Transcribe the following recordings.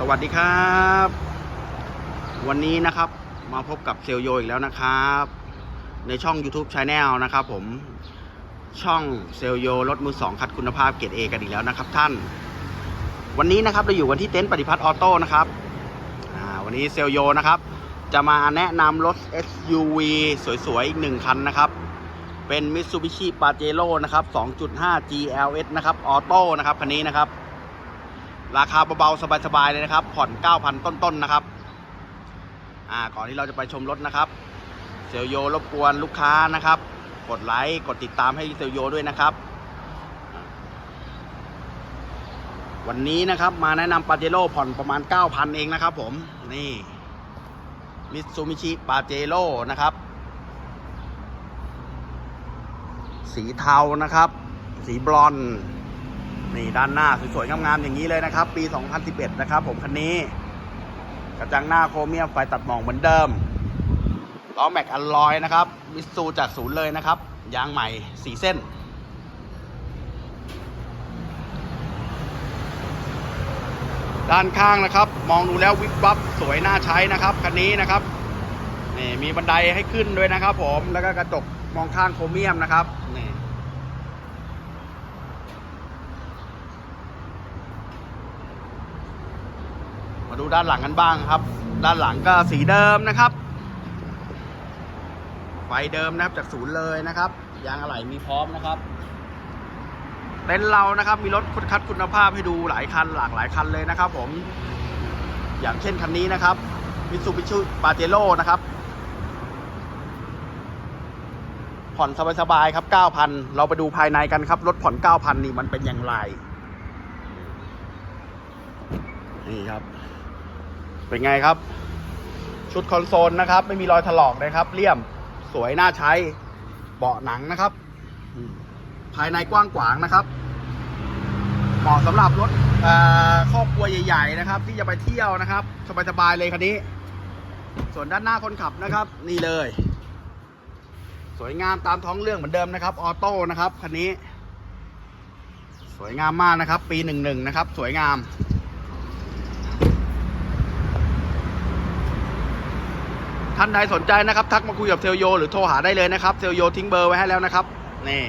สวัสดีครับ วันนี้นะครับมาพบกับเซลโยอีกแล้วนะครับ ในช่อง YouTube c h a n e l นะครับผมช่องเซลโยรถมือสองคัดคุณภาพเกรดเอกันอีกแล้วนะครับท่าน วันนี้นะครับเราอยู่กันที่เต็นท์ปฏิพัฒน์ออโต้นะครับวันนี้เซลโยนะครับ จะมาแนะนำรถ SUV สวยๆ อีกหนึ่งคันนะครับ เป็น Mitsubishi Pajero นะครับ 2.5 GLS นะครับออโต้นะครับคันนี้นะครับ ราคาเบาๆสบายๆเลยนะครับ ผ่อน 9,000 ต้นๆนะครับ อ่า ก่อนที่เราจะไปชมรถนะครับ เซลโยรบกวนลูกค้านะครับ กดไลค์กดติดตามให้เซลโยด้วยนะครับ วันนี้นะครับมาแนะนำปาเจโร่ผ่อนประมาณ 9,000 เองนะครับ ผม นี่มิตซูมิชิปาเจโร่นะครับ สีเทานะครับ สีบลอนด์ นี่ด้านหน้าสวยๆงามๆอย่างนี้เลยนะครับ ปี 2011 นะครับผมคันนี้ กระจังหน้าโครเมียมไฟตัดหมองเหมือนเดิมล้อแม็กอลลอยนะครับมิสซูจากศูนย์เลยนะครับ ยางใหม่ 4 เส้น ด้านข้างนะครับ มองดูแล้ววิบวับสวยน่าใช้นะครับคันนี้นะครับนี่มีบันไดให้ขึ้นด้วยนะครับ ผมแล้วก็กระจกมองข้างโครเมียมนะครับนี่ มาดูด้านหลังกันบ้างครับ ด้านหลังก็สีเดิมนะครับ ไฟเดิมนะครับจากศูนย์เลยนะครับ ยางอะไหล่มีพร้อมนะครับ เต็นท์เรานะครับ มีรถคุณคัดคุณภาพให้ดูหลายคันหลากหลายคันเลยนะครับ ผม อย่างเช่นคันนี้นะครับมิตซูบิชิปาเจโร่นะครับ ผ่อนสบายๆครับ 9,000 เราไปดูภายในกันครับ รถผ่อน 9,000 นี่มันเป็นอย่างไร นี่ครับ เป็นไงครับ ชุดคอนโซลนะครับ ไม่มีรอยถลอกเลยครับเลี่ยมสวยน่าใช้เบาะหนังนะครับ ภายในกว้างขวางนะครับเหมาะสำหรับรถครอบครัวใหญ่ๆนะครับ ที่จะไปเที่ยวนะครับ สบายๆเลยคันนี้ ส่วนด้านหน้าคนขับนะครับ นี่เลย สวยงามตามท้องเรื่องเหมือนเดิมนะครับ ออโต้นะครับคันนี้ สวยงามมากนะครับ ปีหนึ่งหนึ่งนะครับ สวยงาม ท่านใดสนใจนะครับ ทักมาคุยกับเซลโย หรือโทรหาได้เลยนะครับเซลโยทิ้งเบอร์ไว้ให้แล้วนะครับนี่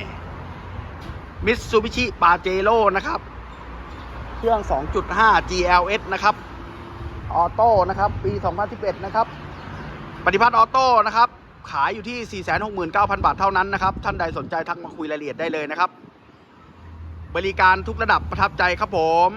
มิตซูบิชิปาเจโร่นะครับ เครื่อง 2.5 GLS นะครับ ออโต้นะครับ ปี 2011 นะครับ ปฏิพัฒน์ออโต้นะครับ ขายอยู่ที่ 469,000 บาทเท่านั้นนะครับ ท่านใดสนใจทักมาคุยรายละเอียดได้เลยนะครับ บริการทุกระดับประทับใจครับผม